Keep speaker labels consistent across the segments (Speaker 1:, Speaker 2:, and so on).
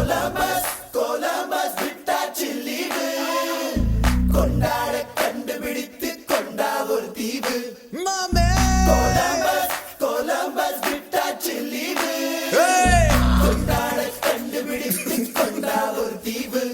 Speaker 1: Columbus Columbus விட்டாச்சு leave கொண்டாட கண்டுபிடித்து கொண்டா ஒரு தீவு. கொலம்பஸ் கொலம்பஸ் விட்டாச்சு லீவு கொண்டாட கண்டுபிடித்து கொண்டா ஒரு தீவு.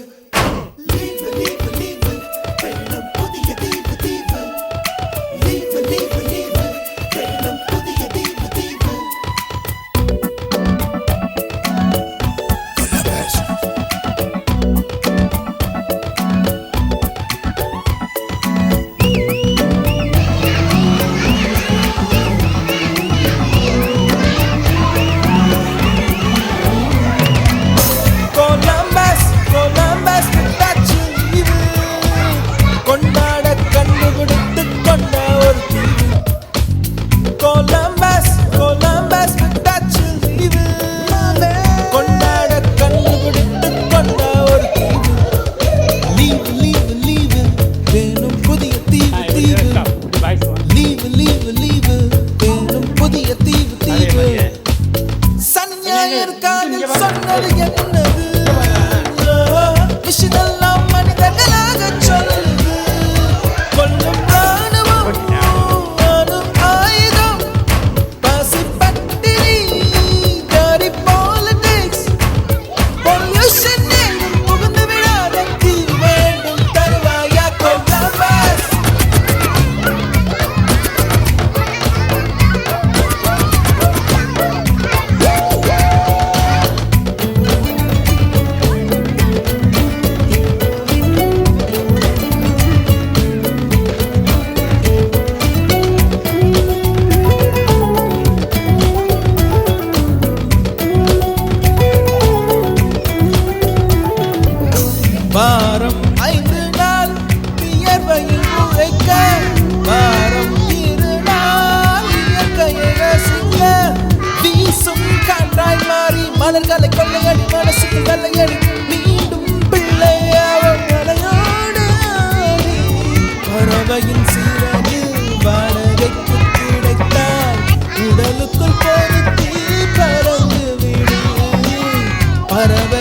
Speaker 2: gotta get enough. மலர்களை கொள்ளையடி மனசுக்கு வெள்ளையடி. மீண்டும் பிள்ளையாவும் மலையோட பறவையின் சீரகு வாடகைக்கு கிடைத்தால் உடலுக்குள் பொருத்தி பறந்து விடு. பறவை